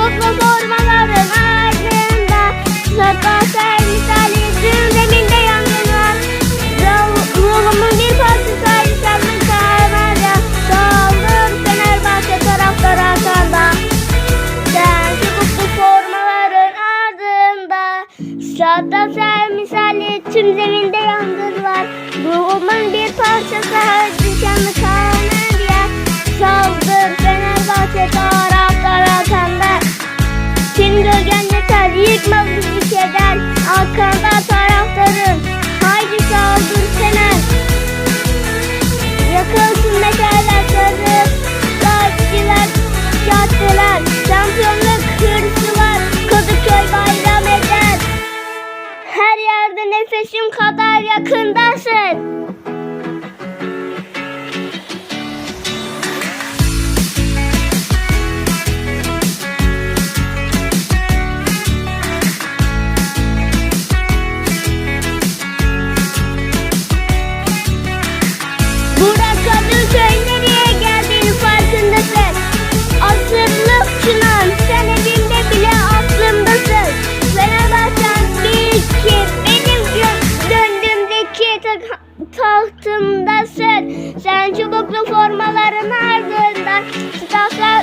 çubuklu formaların ardında. Zaten sen misali tüm zeminde yangın var Ruh- Ruhumun bir parçası ayrışanlık sarmaca Saldır Fenerbahçe taraftarı arkanda Sen çubuklu formaların ardında. Zaten sen misali tüm zeminde yangın var Ruhumun bir parçası ayrışanlık sarmaca kadar yakındasın Sen çubuklu formaların ardında Staflar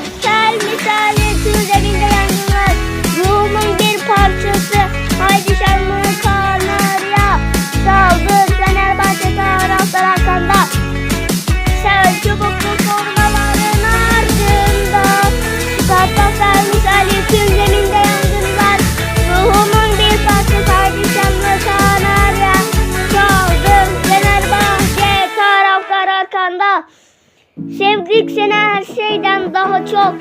Sevdik seni her şeyden daha çok